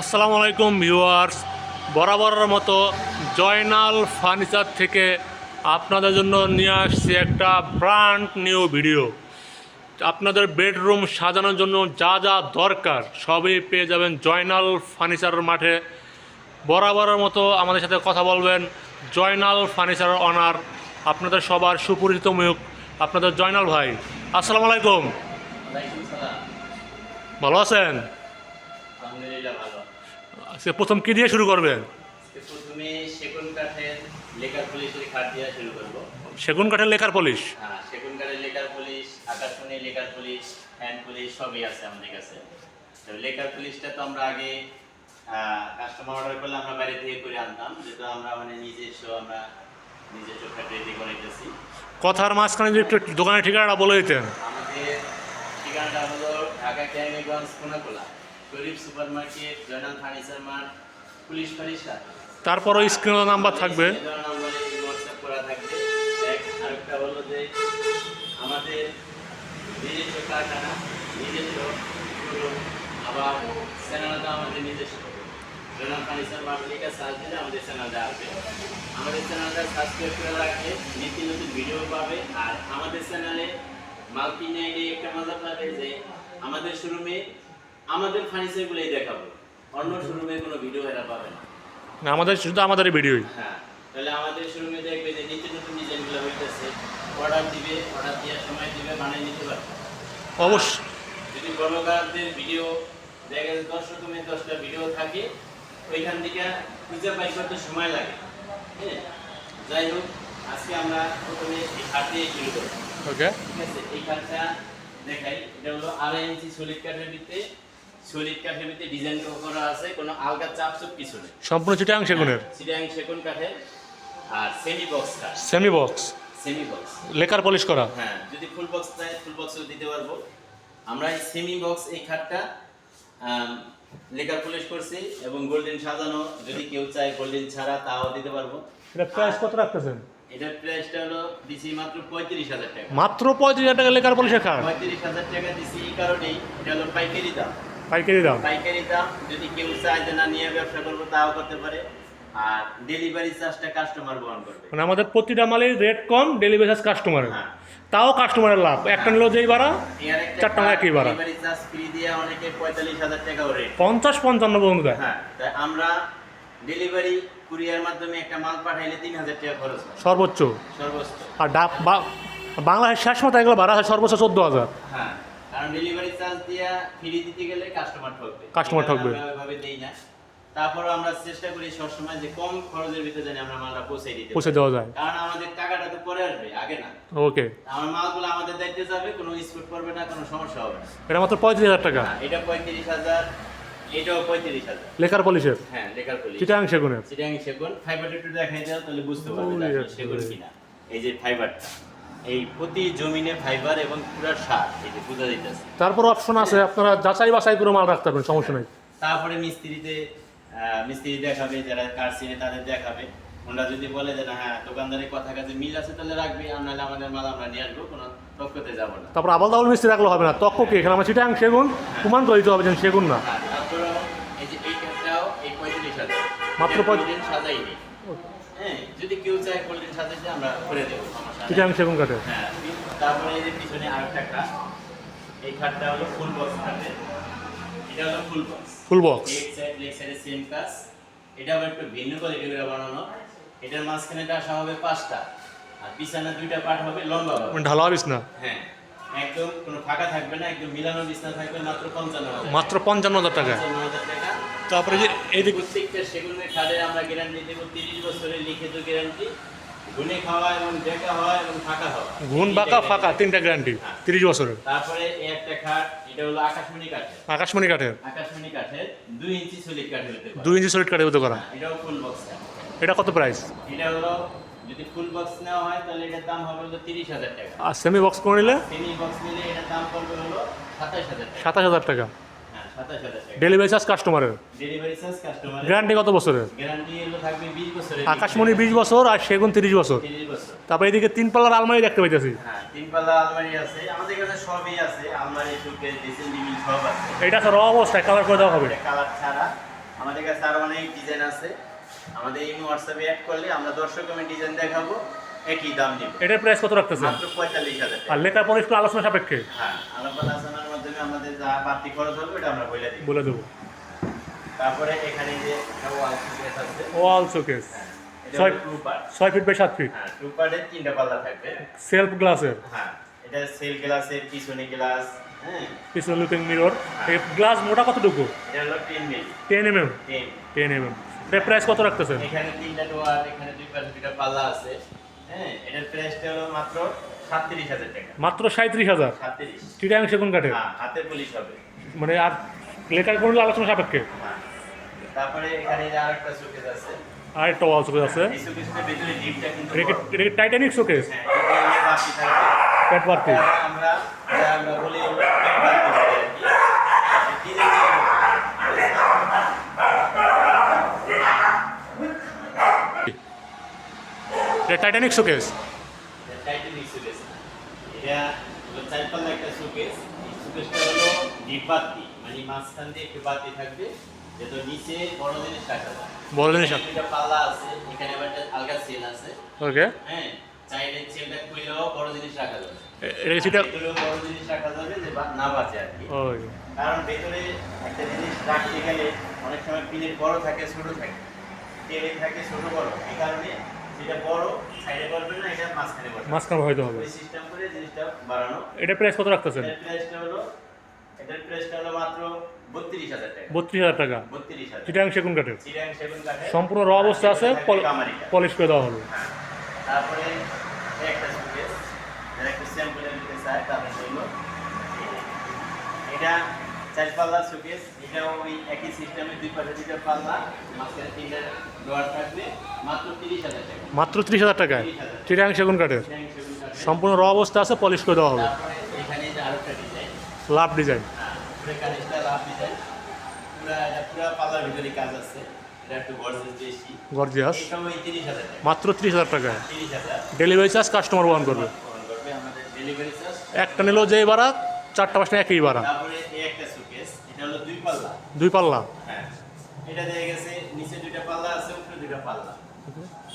আসসালামু আলাইকুম ভিউয়ার্স। বরাবরের মতো জয়নাল ফার্নিচার থেকে আপনাদের জন্য নিয়ে আসছি একটা ব্র্যান্ড নিউ ভিডিও আপনাদের বেডরুম সাজানোর জন্য যা যা দরকার সবই পেয়ে যাবেন জয়নাল ফার্নিচারের মাঠে। বরাবরের মতো আমাদের সাথে কথা বলবেন জয়নাল ফার্নিচার অনার আপনাদের সবার সুপরিচিত মুখ আপনাদের জয়নাল ভাই। আসসালামু আলাইকুম ভালো আছেন? আজকে প্রথম কী দিয়ে শুরু করবেন প্রথমে সেগুন কাঠের লেকার পুলিশের খাট দিয়ে শুরু করব। সেগুন কাঠের লেখার পলিশ? হ্যাঁ সেগুন কাঠের লেকার পুলিশ আকাশমণি লেকার পুলিশ হ্যান্ড পুলিশ সবই আছে আমাদের কাছে। তো লেকার পুলিশটা তো আমরা আগে কাস্টমার অর্ডার করলে আমরা বাইরে থেকে করে আনতাম যেটা আমরা মানে নিজস্ব আমরা নিজস্ব খাট রেডি করাইতেছি। কথার মাঝখানে একটু দোকানের ঠিকানাটা বলে দিতেন। আমাদের ঠিকানাটা হলো Dhaka Keraniganj Konakhola. Sharif super market Joynal furniture mart police ফারিশা তারপরও স্ক্রিনে নাম্বার থাকবে। হোয়াটসঅ্যাপ করা থাকবে। এক আরেকটা হলো যে আমাদের নিজস্ব কারখানা নিজস্ব আবার চ্যানেলটা আমাদের নিজস্ব। জনাব ফার্নিচার মার্কেটে সার্চ দিলে আমাদের চ্যানেলটা আসবে। আমাদের চ্যানেলটা সাবস্ক্রাইব করে নিত্য নতুন ভিডিও পাবে। আর আমাদের চ্যানেলে মাল কিনে একটা মজা পাবে যে আমাদের শোরুমে আমাদের ফার্নিচারগুলোই দেখাবো। অন্য শোরুমে কোনো ভিডিও এরা পাবে না। না, আমাদের শুধু আমাদের ভিডিওই হ্যাঁ তাহলে আমাদের শোরুমে দেখবে যে নিত্য নতুন ডিজাইনগুলো হইতেছে। অর্ডার দিবে অর্ডার দেওয়ার সময় দিবে বানিয়ে নিতে পারবে। অবশ্য যদি ব্লগারদের ভিডিও দেখা যায় দশ রকমের দশটা ভিডিও থাকে ওইখান থেকে খুঁজে পাই করতে সময় লাগে। হ্যাঁ যাই হোক আজকে আমরা প্রথমে এই খাট দিয়ে শুরু করব ওকে ঠিক আছে এই খাটটা দেখাই। এটা হলো আড়াই ইঞ্চি সলিড কাঠের ভিতরে সলিড কাঠের ভিতরে ডিজাইন করা আছে কোনো আলগা চাপ চুপ কিছু নেই। সম্পূর্ণ চিটাং সেগুনের? সিডিয়াং সেগুন কাঠের আর সেমি বক্স কাঠ। Semi box semi box lacquer polish করা? হ্যাঁ যদি ফুল বক্স চাই ফুল বক্সও দিতে পারব। আমরা এই সেমি বক্স এই খাটটা লেকার পলিশ করছি এবং গোল্ডেন সাজানো। যদি কেউ চায় গোল্ডেন ছাড়া তাও দিতে পারব। এটা প্রাইস কত রাখতেছেন? এটার প্রাইসটা হলো দিছি মাত্র পঁয়ত্রিশ হাজার টাকা। মাত্র পঁয়ত্রিশ হাজার টাকা লেকার পলিশের খাট? পঁয়ত্রিশ হাজার টাকা দিছি এই কারণেই। এটা হলো পাইকারি দাম। পাইকারি দাম? পাইকারি দাম যদি কেউ চায় যে না নিয়ে ব্যবসা করব তাও করতে পারে। আর ডেলিভারি চার্জটা কাস্টমার বহন করবে। মানে আমাদের প্রতিটা মালের রেট কম ডেলিভারি চার্জ কাস্টমারের তাও কাস্টমারের লাভ। একটা নিলেও যেই ভাড়া চার টাকা একই ভাড়া। ডেলিভারি চার্জ ফ্রি দিয়ে অনেকে পঁয়তাল্লিশ হাজার টাকাও রেট পঞ্চাশ পঞ্চান্ন পর্যন্ত দেয়। হ্যাঁ তাই আমরা ডেলিভারি কুরিয়ার মাধ্যমে একটা মাল পাঠাইলে তিন হাজার টাকা খরচ হয়। সর্বোচ্চ। সর্বোচ্চ। আর ডাক বাংলাদেশ শেষ মতো এগুলো ভাড়া হয় সর্বোচ্চ চোদ্দ হাজার। হ্যাঁ। কারণ ডেলিভারি চার্জ দিয়া ফ্রি দিতে গেলে কাস্টমার ঠকবে। কারণে ঠকবে। ওইভাবে দেই না। তারপরে আমরা চেষ্টা করি সবসময় যে কম খরচের ভিতরে জানি আমরা মালটা পৌঁছে দিতে পৌঁছে দেওয়া যায়। কারণ আমাদের টাকাটা তো পরে আসবে আগে না। ওকে আমার মালগুলো আমাদের দায়িত্বে যাবে কোনো স্কুট পড়বে না কোনো সমস্যা হবে না। এটা মাত্র পঁয়ত্রিশ হাজার টাকা। হ্যাঁ, এটা পঁয়ত্রিশ হাজার এটাও পঁয়ত্রিশ হাজার। লেকার পলিশের? হ্যাঁ লেখার পুলিশ। চিটাং সেগুনের? চিটাং সেগুন। ফাইবারটা একটু দেখাই দাও তাহলে বুঝতে পারবে আসলে সেগুন কিনা। এই যে ফাইবারটা এই প্রতি জমিনে ফাইবার এবং পুরো সার এই যে বোঝা যাইতেছে তারপর অপশন আছে আপনারা যাচাই বাছাই করে মাল রাখতে পারবেন সমস্যা নেই। তারপরে মিস্ত্রিতে মিস্ত্রি দেখাবে যারা কার চিনে তাদের দেখাবে। ওনারা যদি বলে যে না হ্যাঁ দোকানদারের কথা কাজে মিল আছে তাহলে রাখবে আর নাহলে আমাদের মাল আমরা নিয়ে আসব কোনো তক্কতে যাব না। তারপর আবাল দাবল মিস্ত্রি রাখলে হবে না। তক্ক কি? এখানে আমরা চিটাং সেগুন? প্রমাণ করে দিতে হবে যে সেগুন না। আর এই যে এই কাঠটাও এই পঁয়ত্রিশ হাজার। মাত্র এটা পঁয়- সাজাই নেই হ্যাঁ যদি কেউ চায় গোল্ডেন সাজাইতে আমরা করে দেবো নেই। চিটাং সেগুন কাঠে হ্যাঁ তারপরে এই যে পিছনে আরেকটা খাট এই খাটটা হলো ফুল বক্স খাটে। এটা হলো full box full box leg side leg সাইডে সেম কাজ। এটা আবার একটু ভিন্ন কোয়ালিটি করে বানানো। এটার মাঝখানে আসা হবে পাঁচটা। আর পিছনে দুইটা পার্ট হবে লম্বা হবে মানে ঢালা হবিস না হ্যাঁ একদম কোনো ফাঁকা থাকবে না একদম মিলানো বিছনা থাকবে মাত্র পঞ্চান্ন মাত্র পঞ্চান্ন হাজার টাকা। পঞ্চান্ন হাজার টাকা। তারপরে যে এইদিকে প্রত্যেকটা সেগুনের খাটে আমরা গ্যারান্টি দেবো তিরিশ বছরের লিখিত গ্যারান্টি গুনে খাওয়া এবং দেখা হওয়া এবং ফাঁকা হওয়া। ঘুন বাঁকা ফাঁকা তিনটা গ্যারান্টি তিরিশ বছরের। তারপরে এই একটা খাট এটা হলো আকাশমণি কাঠের। আকাশমণি কাঠের। আকাশমণি কাঠের দুই ইঞ্চি সলিড কাঠের হতে দুই ইঞ্চি সলিড কাঠের মতো করা হ্যাঁ, এটাও ফুল বক্স এটা কত প্রাইস এটা হলো যদি ফুল বক্স নেওয়া হয় তাহলে এটার দাম হবে হলো তিরিশ হাজার টাকা। আর সেমি বক্স করে নিলে? সেমি বক্স নিলে এটার দাম পড়বে হলো সাতাশ হাজার সাতাশ হাজার টাকা। ডেলিভারি চার্জ কাস্টমারের ডেলিভারি চার্জ গ্যারান্টি কত বছরের? গ্যারান্টি হলো থাকবে বিশ বছরের আকাশমণি বিশ বছর আর সেগুন তিরিশ বছর। তিরিশ বছর। তারপরে এদিকে তিন পাল্লার আলমারি দেখতে পাইতেছি। হ্যাঁ তিন পাল্লা আলমারি আছে। আমাদের কাছে সবই আছে। আলমারি সুকেস ড্রেসিং টেবিল সব আছে। এটা স্যার অবস্থায় কালার করে দেওয়া হবে। এটা কালার ছাড়া আমাদের কাছে আরও অনেক ডিজাইন আছে। আমাদের এই হোয়াটসঅ্যাপে অ্যাড করলে আমরা দর্শক আমি ডিজাইন দেখাবো। একই দাম দিব এটার প্রাইস কত রাখতেছেন? মাত্র পঁয়তাল্লিশ হাজার টাকা। আর লেখার পরে একটু আলোচনা সাপেক্ষে। হ্যাঁ মাধ্যমে আমাদের যা বাড়তি খরচ হবে ওটা আমরা বলে দিই বলে দেবো। তারপরে এখানে যে ওয়াল সুকেস আছে। ওয়াল শোকেস হ্যাঁ, ছয়- পার্ট ছয় ফিট বাই সাত ফিট হ্যাঁ টু পার্টের তিনটা পাল্লা থাকবে। সেলফ গ্লাসের হ্যাঁ এটা সেল গ্লাসের পিছনে গ্লাস হ্যাঁ। পিছনে লুকিং মিরর গ্লাস মোটা কতটুকু? এটা হলো ten milli ten M M ten ten M M এটার প্রাইস কত রাখতেছেন? এখানে তিনটা ডোয়ার এখানে দুই পাশে দুইটা পাল্লা আছে। হ্যাঁ এটার প্রাইসটা হলো মাত্র সাতত্রিশ হাজার টাকা। মাত্র সাঁত্রিশ হাজার? চিটাং সেগুন কাঠের? হ্যাঁ হাতে পুলিশ হবে। মানে আর লেখার কোনো আলোচনা সাপেক্ষে? হ্যাঁ। তারপরে এখানে শোকেস আছে। আর একটা ওয়াল শোকেস আছে। কি টাইটানিক শোকেস আমরা আমরা বলি টাইটানিক শোকেস এটা টাইটানিক শোকেস না। এটা হলো চার হলো মানে মাঝখান দিয়ে একটু বাতি থাকবে যেটা নিচে বড় জিনিস রাখা যায় বড় জিনিস এখানে পাল্লা আছে এখানে আবার একটা আলগা সেল আছে। ওকে। হ্যাঁ চাইলে সেলটা খুলেও বড় জিনিস রাখা যাবে এটা সেটা বড় জিনিস রাখা যাবে যে না বাঁচে আর কি। কারণ ভেতরে একটা জিনিস রাখতে গেলে অনেক সময় পিনের বড় থাকে ছোট থাকে। তেলে থাকে ছোট বড়। এই কারণে যেটা বড় সাইডে করবে না এটা মাঝখানে মাঝখানে হয়তো হবে। ওই সিস্টেম করে জিনিসটা বাড়ানো। এটা প্রাইস কত রাখতেছেন? এটার প্রাইসটা হলো এটার প্রাইসটা হলো মাত্র বত্রিশ হাজার টাকা। বত্রিশ হাজার টাকা। বত্রিশ হাজার। চিটাং সেগুন কাঠের। সেগুন সম্পূর্ণ র অবস্থা আছে পলিশ করে দেওয়া হলো। হ্যাঁ। তারপরে একটা সুকেস যারা একটু স্যাম্পলের দিতে চায় তাদের জন্য। এটা চার পাল্লার সুকেস এটা ওই একই সিস্টেমে দুই পাশে দুইটা পাল্লা মাঝখানে তিনটা ডোয়ার থাকবে। মাত্র তিরিশ হাজার টাকা। মাত্র ত্রিশ হাজার টাকায়? সেগুন কাঠের? চিরাং সেগুন কাঠে। সম্পূর্ণ র অবস্থা আছে পলিশ করে দেওয়া হবে। এখানে যে আরেকটা ডিজাইন লাভ ডিজাইন হ্যাঁ লাভ ডিজাইন পুরা পুরা পাল্লার ভিতরে কাজ আছে। এটা একটু গর্জেস বেশি। গর্জিয়াস এটাও ওই তিরিশ হাজার টাকা। মাত্র ত্রিশ হাজার হাজার। ডেলিভারি চার্জ কাস্টমার বহন করবে। একটা নিলেও যেই ভাড়া চারটা পাঁচটা একই ভাড়া। এটা হলো দুই পাল্লা। দুই পাল্লা। হ্যাঁ। এটা দিয়ে গেছে নিচে দুইটা পাল্লা আছে উপরে দুইটা পাল্লা।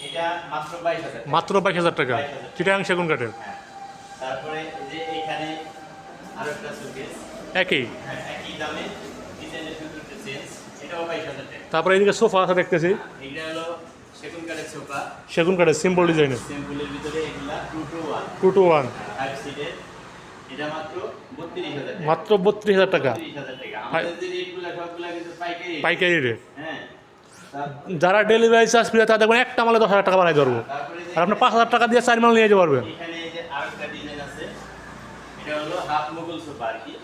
এটা মাত্র বাইশ হাজার টাকা। মাত্র বাইশ হাজার টাকা। চিটাং সেগুন কাঠের তারপরে যে এখানে আরও একটা সুকেস একই? হ্যাঁ একই দামে। ডিজাইনের চেঞ্জ এটাও বাইশ হাজার টাকা। তারপরে এইদিকে সোফা আছে দেখতেছি। এটা হলো সেগুন কাঠের সোফা। সেগুন কাঠের সিম্পল ডিজাইনের সিম্পলের ভিতরে এগুলা two two one two two one five সিটের এটা মাত্র বত্রিশ হাজার টাকা। মাত্র বত্রিশ হাজার টাকা। বত্রিশ হাজার টাকা। পাইকারি। রেট হ্যাঁ। যারা ডেলিভারি চার্জ ফ্রি তারা দেখবেন একটা মালে দশ হাজার টাকা বাড়াই ধরবো। আর আপনি পাঁচ হাজার টাকা দিয়ে চার মাল নিয়ে যেতে পারবেন।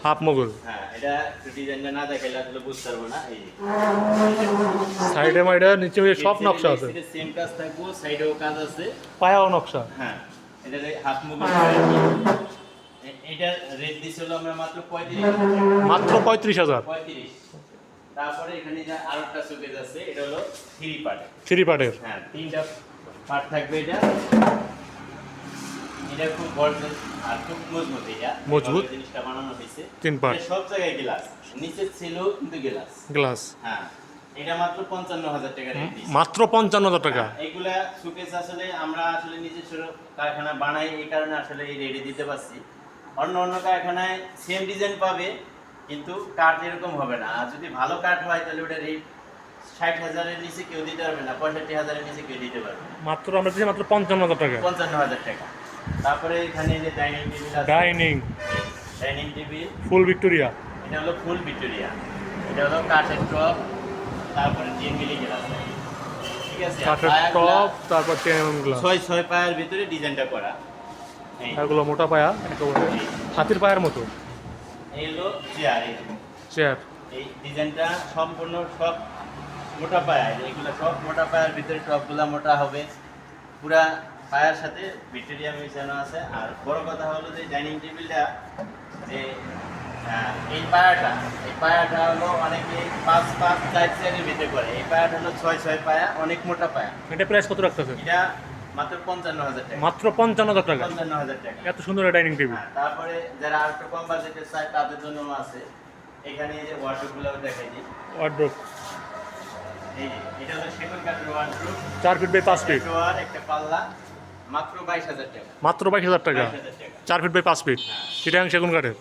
হাফ মগুল হ্যাঁ সাইডে মাইডে নিচে সব নকশা আছে। পায়াও নকশা। হ্যাঁ হাফ মুঘল রেট দিছিল আমরা মাত্র পঁয়ত্রিশ হাজার। মাত্র তারপরে এখানে যে আরেকটা শোকেজ আছে এটা হলো থ্রি পার্ট থ্রি পার্টের হ্যাঁ তিনটা পার্ট থাকবে এটা। এটা খুব গর্জেস আর খুব মজবুত এটা। মজবুত। জিনিসটা বানানো হয়েছে। তিন। এটা সব জায়গায় গ্লাস নিচে ছিল কিন্তু গ্লাস গ্লাস হ্যাঁ এটা মাত্র পঞ্চান্ন হাজার টাকা রেট মাত্র পঞ্চান্ন হাজার টাকা। এইগুলা সুকেস আসলে আমরা আসলে নিজস্ব কারখানা বানাই এই কারণে আসলে এই রেডি দিতে পারছি। অন্য অন্য কারখানায় সেম ডিজাইন পাবে কিন্তু কাঠ এরকম হবে না। আর যদি ভালো কাঠ হয় তাহলে ওটা রেট ষাট হাজারের নিচে কেউ দিতে পারবে না পঁয়ষট্টি হাজারের নিচে কেউ দিতে পারবে মাত্র আমরা দিচ্ছি মাত্র পঞ্চান্ন হাজার টাকা। পঞ্চান্ন হাজার টাকা। তারপরে এখানে যে ডাইনিং টেবিল আছে। Dining dining table full Victoria এটা হলো ফুল ভিক্টোরিয়া এটা হলো কাঠের টপ তারপরে তিন মিলি গ্লাস ঠিক আছে? কাঠের টপ তারপর টেন গ্লাস ছয় ছয় পায়ের ভিতরে ডিজাইনটা করা। এগুলো মোটা পায়া একেবারে হাতির পায়ের মতো। এই হলো চেয়ার এই। চেয়ার এই ডিজাইনটা সম্পূর্ণ সব মোটা পায়া এগুলো সব মোটা পায়ার ভিতরে টপগুলা মোটা হবে। পুরা পায়ার সাথে ভিক্টোরিয়া মিশানো আছে। আর বড় কথা হলো যে ডাইনিং টেবিলটা যে এই পায়াটা এই পায়াটা হলো অনেকে পাঁচ পাঁচ চার চারের ভিতরে করে। এই পায়াটা হলো ছয় ছয় পায়া অনেক মোটা পায়া। এটা প্রাইস কত রাখতেছে? এটা মাত্র পঞ্চান্ন হাজার টাকা। মাত্র পঞ্চান্ন হাজার টাকা? পঞ্চান্ন হাজার টাকা। এত সুন্দর ডাইনিং টেবিল হ্যাঁ, তারপরে যারা আর একটু কম বাজেটের চায় তাদের জন্য আছে। এখানে এই যে ওয়ার্ডরোবগুলো দেখাই দিই। ওয়ার্ড্রোপ এটা হলো সেগুন কাঠের ওয়ার্ডরোব চার ফিট বাই পাঁচ ফিট একটা পাল্লা মাত্র বাইশ হাজার টাকা। মাত্র বাইশ হাজার টাকা? চার ফিট বাই পাঁচ ফিট চিটাং সেগুন কাঠের।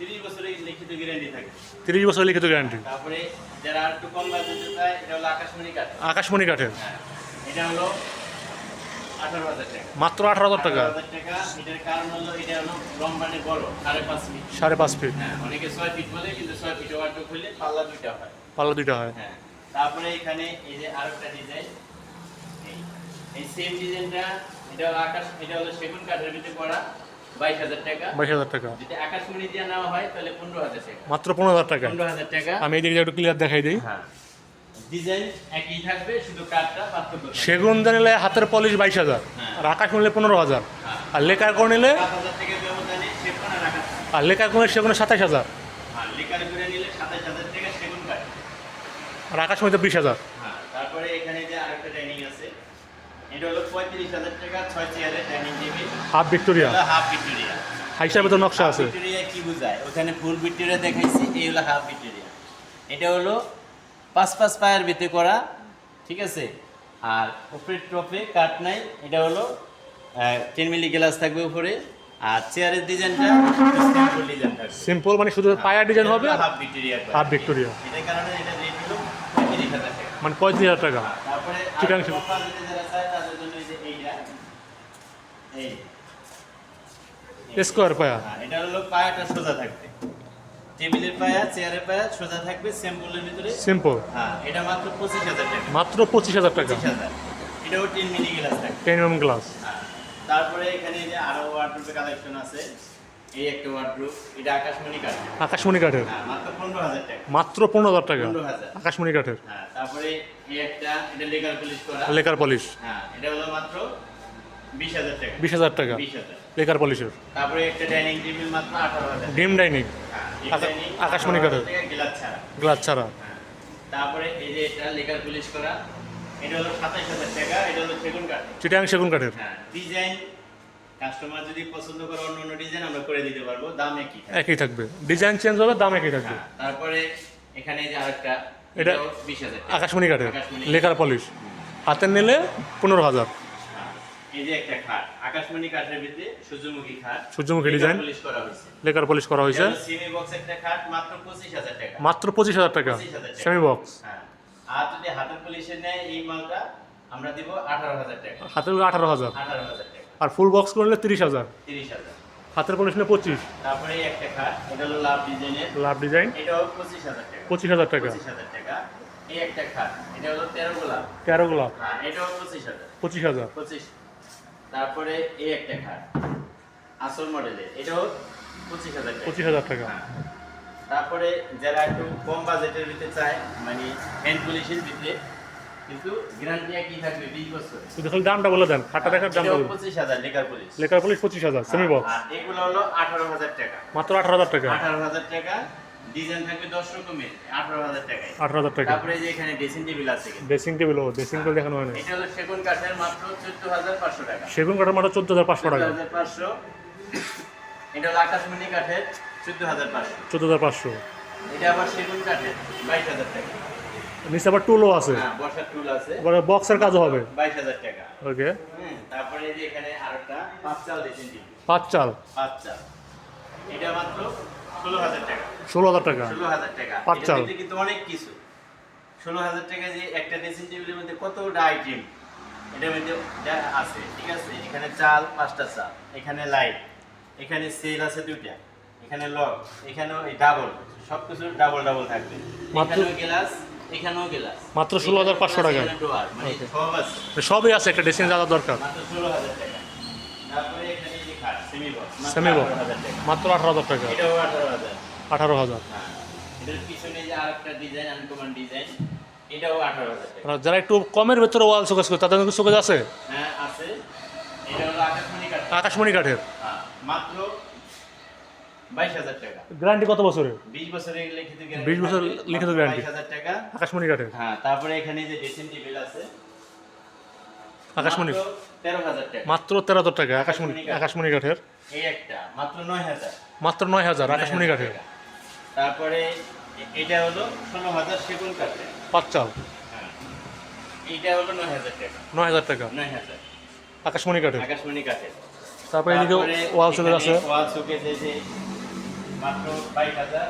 তিরিশ বছরের লিখিত গ্যারান্টি থাকে। তিরিশ বছর লিখিত গ্যারান্টি তারপরে যারা আর একটু কম বাজেটে চায় এটা হলো আকাশমণি কাঠ আকাশমণি কাঠের। হ্যাঁ। এটা হলো মাত্র আঠারো হাজার টাকা? হাজার টাকা এটার কারণ হলো এটা হলো সাড়ে পাঁচ ফিট। হ্যাঁ পাল্লা দুইটা হয়। হয়। হ্যাঁ তারপরে এখানে এই যে আরেকটা ডিজাইন এই সেম ডিজাইনটা এটা হলো আকাশ এটা হলো সেগুন কাঠের ভিতরে করা বাইশ হাজার টাকা। বাইশ হাজার টাকা। যদি আকাশমণি দিয়ে নেওয়া হয় তাহলে পনেরো হাজার টাকা। মাত্র পনেরো হাজার টাকা। পনেরো হাজার টাকা। আমি এই দিকে একটু ক্লিয়ার দেখাই দিই। হ্যাঁ। সেগুন নিলে হাতের পলিশ বাইশ হাজার হ্যাঁ। আর আকাশ নিলে পনেরো হাজার। হ্যাঁ। আর লেকার করে নিলে আর লেকার করে সেগুনে সাতাশ হাজার। হ্যাঁ আর আকাশ মধ্যে বিশ হাজার। তারপরে এখানে যে আরেকটা ডাইনিং আছে এটা হলো পঁয়ত্রিশ হাজার টাকা ছয় চেয়ারের dining table. Half Victoria. Half Victoria. Hisar ভেতর নকশা আছে। ভিক্টোরিয়া কি বোঝায়? ওখানে ফুল ভিক্টোরিয়া দেখাইছি এই হলো হাফ ভিক্টোরিয়া। এটা হলো পাঁচ পাঁচ পায়ের ভিতরে করা ঠিক আছে? আর উপরের টপে কাট নাই এটা হলো টেন মিলি গ্লাস থাকবে উপরে আর চেয়ারের ডিজাইনটা সিম্পল ডিজাইন থাকবে। সিম্পল মানে শুধু পায়ার ডিজাইন হবে হাফ ভিক্টোরিয়া হাফ ভিক্টোরিয়া এটার কারণে এটা রেট হলো পঁয়ত্রিশ হাজার টাকা। মানে পঁয়ত্রিশ হাজার টাকা। তারপরে চিটাং আর শিল্প। কম বাজেটে যারা চায় তাদের জন্য এই যে এইটা। এই। স্কোয়ার পায়া। হ্যাঁ, এটা হলো পায়াটা সোজা থাকবে। টেবিলের পায়া চেয়ারের পায়া সোজা থাকবে স্যাম্পলের ভিতরে। সিম্পল হ্যাঁ এটা মাত্র পঁচিশ হাজার টাকা। মাত্র পঁচিশ হাজার টাকা। এটাও টেন মিনি গ্লাস থাকবে। Ten M glass. হ্যাঁ তারপরে এখানে যে আরও ওয়ার্ডরোবের কালেকশন আছে এই একটা ওয়ার্ডরোব এটা আকাশমণি কাঠ আকাশমণি কাঠের। হ্যাঁ মাত্র পনেরো হাজার টাকা। মাত্র পনেরো হাজার টাকা। পনেরো হাজার। আকাশমণি কাঠের। হ্যাঁ তারপরে এই একটা এটা লেগার পুলিশ করা। লেকার পলিশ হ্যাঁ এটা হলো মাত্র বিশ হাজার টাকা। বিশ হাজার টাকা। বিশ হাজার। লেকার পলিশের তারপরে একটা ডাইনিং টেবিল মাত্র আঠারো হাজার। ডিম ডাইনিং হ্যাঁ, আকাশমণি 18,000 কাঠের। টাকা গ্লাস ছাড়া। হ্যাঁ। তারপরে এই যে এটা লেকার পুলিশ করা এটা হলো সাতাইশ হাজার টাকা এটা হলো সেগুন কাঠ চিটাং সেগুন কাঠের। হ্যাঁ ডিজাইন কাস্টমার যদি পছন্দ করে অন্য অন্য ডিজাইন আমরা করে দিতে পারব দাম একই একই থাকবে। ডিজাইন চেঞ্জ হবে দাম একই থাকবে। হ্যাঁ, তারপরে এখানে যে আরেকটা এটা- বিশ হাজার আকাশমণি কাঠের। লেকার পলিশ হাতের নিলে পনেরো হাজার। হ্যাঁ, এই যে একটা খাট আকাশমণি কাঠের ভিতরে সূর্যমুখী খাট সূর্যমুখী ডিজাইন পুলিশ করা হয়েছে। লেকার পলিশ করা হয়েছে। সিমি বক্স একটা খাট মাত্র পঁচিশ হাজার টাকা। মাত্র পঁচিশ হাজার টাকা। 25,000 টাকা। সেমি বক্স হ্যাঁ। আর যদি হাতের পুলিশে নেয় এই মালটা আমরা দিব আঠারো হাজার টাকা। হাতের আঠারো হাজার। আঠারো হাজার টাকা। আর ফুল বক্স করলে তিরিশ হাজার। হাতের পলিশ নিলে পঁচিশ। তারপরে একটা খাট এটা হলো লাভ ডিজাইনের। Love design. এটাও পঁচিশ হাজার টাকা। পঁচিশ হাজার টাকা। পঁচিশ হাজার টাকা। এই একটা খাট এটা হলো তেরো গোলাপ। তেরো গোলাপ। হ্যাঁ এটাও পঁচিশ হাজার। পঁচিশ হাজার। পঁচিশ। তারপরে এই একটা খাট আসল মডেলের এটাও পঁচিশ হাজার টাকা। পঁচিশ হাজার টাকা। হ্যাঁ। তারপরে যারা একটু কম বাজেটের ভিতরে চায় মানে হ্যান্ড পলিশের ভিতরে কিন্তু গ্যারান্টি একই থাকবে বিশ বছর। শুধু খালি দামটা বলে দেন। খাটটা দেখার দাম এটাও বলে দেন। পঁচিশ হাজার লেকার পুলিশ লেকার পলিশ পঁচিশ হাজার সেমি বক্স আর এগুলো হলো আঠারো হাজার টাকা। মাত্র আঠারো হাজার টাকা। আঠারো হাজার টাকা। ডিজাইন থাকবে দশ রকমের আঠারো হাজার টাকায়। আঠারো হাজার টাকা তারপরে যে এখানে ড্রেসিং টেবিল আছে ড্রেসিং টেবিল ও ড্রেসিং টেবিল দেখানো হয় না এটা হলো সেগুন কাঠের মাত্র চোদ্দ হাজার পাঁচশো টাকা। সেগুন কাঠের মাত্র চোদ্দ হাজার পাঁচশো চোদ্দ টাকা হাজার পাঁচশো। এটা হলো আকাশমণি কাঠের চোদ্দ হাজার পাঁচশো। চোদ্দ হাজার পাঁচশো। এটা আবার সেগুন কাঠের বাইশ হাজার টাকা। নিচে আবার টুলও আছে। হ্যাঁ বসার টুল আছে। এবারে বক্সের কাজও হবে। বাইশ হাজার টাকা। ওকে। তারপরে এই যে এখানে আরেকটা পাঁচ চাল ড্রেসিং টেবিল পাঁচ চাল। পাঁচ চাল। এটা মাত্র ষোলো হাজার টাকা। ষোলো হাজার টাকা? ষোলো চাল। কিন্তু অনেক কিছু। ষোলো হাজার টাকা যে একটা ড্রেসিং টেবিলের মধ্যে কতটা আইটেম এটার মধ্যে আছে ঠিক আছে? এখানে চাল পাঁচটা চাল। এখানে লাইট এখানে সেল আছে দুইটা। এখানে লক এখানেও এই ডাবল সব কিছু ডাবল ডাবল থাকবে। মাত্র- এখানেও গ্লাস এখানেও গ্লাস মাত্র 16,500 টাকা। এখানে ডোয়ার মানে সব আছে। সবই আছে একটা ড্রেসিং যা যা দরকার। মাত্র ষোলো হাজার টাকা। তারপরে সেমি টাকা। মাত্র আঠারো হাজার টাকা। আঠারো হাজার। হ্যাঁ। যারা একটু কমের ভেতরে ওয়াল শোকেস করে তাদের শোকেস আছে? হ্যাঁ আকাশমণি কাঠের। হ্যাঁ মাত্র বাইশ হাজার টাকা। গ্যারান্টি কত বছরের? বিশ বছরের লিখিত 20 বছর লিখিত টাকা। আকাশমণি কাঠের। হ্যাঁ তারপরে এখানে যে ড্রেসিং টেবিল আছে আকাশমণি। মাত্র তেরো হাজার টাকা। আকাশমণি আকাশমণি কাঠের। এই একটা মাত্র নয় হাজার। মাত্র নয় হাজার আকাশমণি কাঠের। তারপরে এটা হলো ষোলো হাজার সেগুন কাঠের। পাঁচ চাল। হ্যাঁ। এইটা হলো নয় হাজার টাকা। নয় হাজার টাকা। নয় হাজার। আকাশমণি কাঠের। আকাশমণি কাঠের। তারপরে এদিকে ওয়াল আছে ওয়াল মাত্র বাইশ হাজার।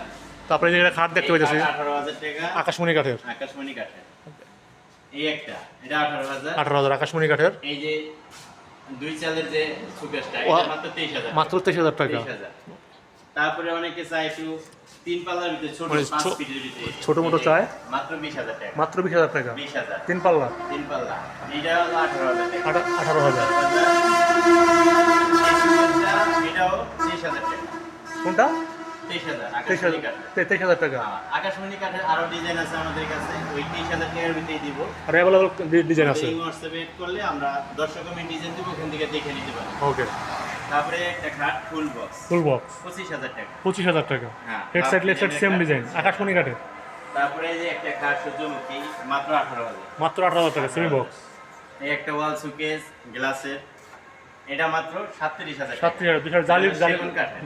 তারপরে এদিকে খাট দেখতে পাইতেছি। আঠারো হাজার টাকা। আকাশমণি কাঠের। আকাশমণি কাঠের। এই একটা এটা আঠারো হাজার। আঠারো হাজার আকাশমণি কাঠের। এই যে দুই চালের যে শোকেসটা এটা মাত্র তেইশ হাজার মাত্র তেইশ হাজার টাকা। তেইশ হাজার। তারপরে অনেকে চায় একটু তিন পাল্লার ভিতরে ছোট মানে ফিটের ভিতরে। ছোট মোটো চায়? মাত্র বিশ হাজার টাকা। মাত্র বিশ হাজার টাকা? বিশ হাজার। তিন পাল্লা? তিন পাল্লা। এটা হলো আঠারো হাজার টাকা। আঠা- আঠারো হাজার। এটাও তেইশ হাজার টাকা। কোনটা? তেইশ হাজার টাকা। হ্যাঁ, আকাশমণি কাঠের আরও ডিজাইন আছে আমাদের কাছে ওই তেইশ হাজার টাকার ভিতরেই দিব। আর অ্যাভেলেবল ডিজাইন আছে। হোয়াটসঅ্যাপে করলে আমরা দর্শক ডিজাইন দিব ওখান থেকে দেখে নিতে পারি। ওকে তারপরে একটা খাট ফুল বক্স ফুল বক্স পঁচিশ হাজার টাকা। পঁচিশ হাজার টাকা। হ্যাঁ head side left side same design আকাশমণি কাঠের। তারপরে যে একটা খাট সূর্যমুখী মাত্র আঠারো হাজার। মাত্র আঠারো হাজার টাকা সেমি বক্স একটা ওয়াল সুকেস গ্লাসের এটা মাত্র সাতত্রিশ হাজার। সাতত্রিশ হাজার। দুশো জালি জালি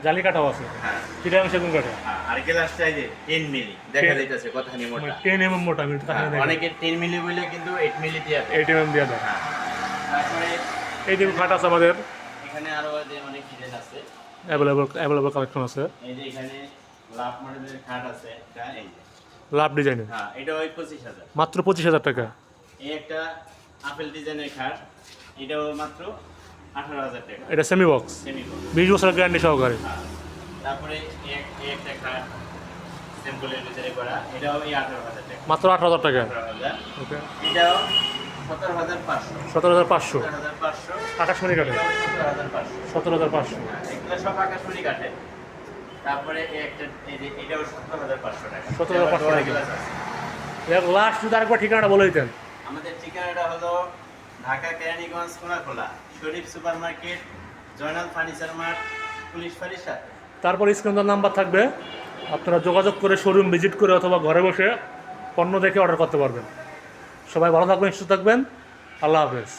জালি কাঠাও আছে। হ্যাঁ। চিটাং সেগুন কাঠে হ্যাঁ, আর গ্লাসটা এই যে টেন মিলি। দেখা যাইতেছে কতখানি মোটা। টেন এম এম মোটা একটু হ্যাঁ, অনেকে টেন মিলি বলে কিন্তু এইট মিলি দিয়ে দেয়। এইট এম এম দিয়ে দেয়। হ্যাঁ। তারপরে এই দিকে খাট আছে আমাদের। এখানে আরও যে অনেক ডিজাইন আছে। অ্যাভেলেবল অ্যাভেলেবল কালেকশন আছে। এই যে এখানে লাভ মডেলের খাট আছে এটা এই যে। লাভ ডিজাইনের হ্যাঁ এটা ওই পঁচিশ হাজার। মাত্র পঁচিশ হাজার টাকা। এই একটা আপেল ডিজাইনের খাট এটাও মাত্র আঠারো হাজার টাকা। এটা সেমি বক্স সেমি বিশ বছরের গ্যারান্টি সহকারে। হ্যাঁ। তারপরে এই এক- এই একটা খাট সিম্পলের ভিতরে করা এটাও এই আঠারো হাজার টাকা। মাত্র আঠারো হাজার টাকা। আঠারো হাজার। ওকে এটাও সতেরো হাজার পাঁচশো। সতেরো হাজার পাঁচশো। হাজার আকাশমণি কাঠে সতেরো হাজার পাঁচশো। হাজার হ্যাঁ, এগুলো সব আকাশমণি কাঠে তারপরে এই একটা এই এটাও সতেরো হাজার পাঁচশো টাকা। 17,500 টাকা। গ্লাস আছে। লাস্ট যদি আরেকবার ঠিকানাটা বলে দিতেন। আমাদের ঠিকানাটা হলো Dhaka Keraniganj Konakhola. Sharif super market Joynal furniture mart, police ফাঁড়ির সাথে তারপর স্ক্রিনের নাম্বার থাকবে। আপনারা যোগাযোগ করে শোরুম ভিজিট করে অথবা ঘরে বসে পণ্য দেখে অর্ডার করতে পারবেন। সবাই ভালো থাকবেন, সুস্থ থাকবেন। আল্লাহ হাফেজ।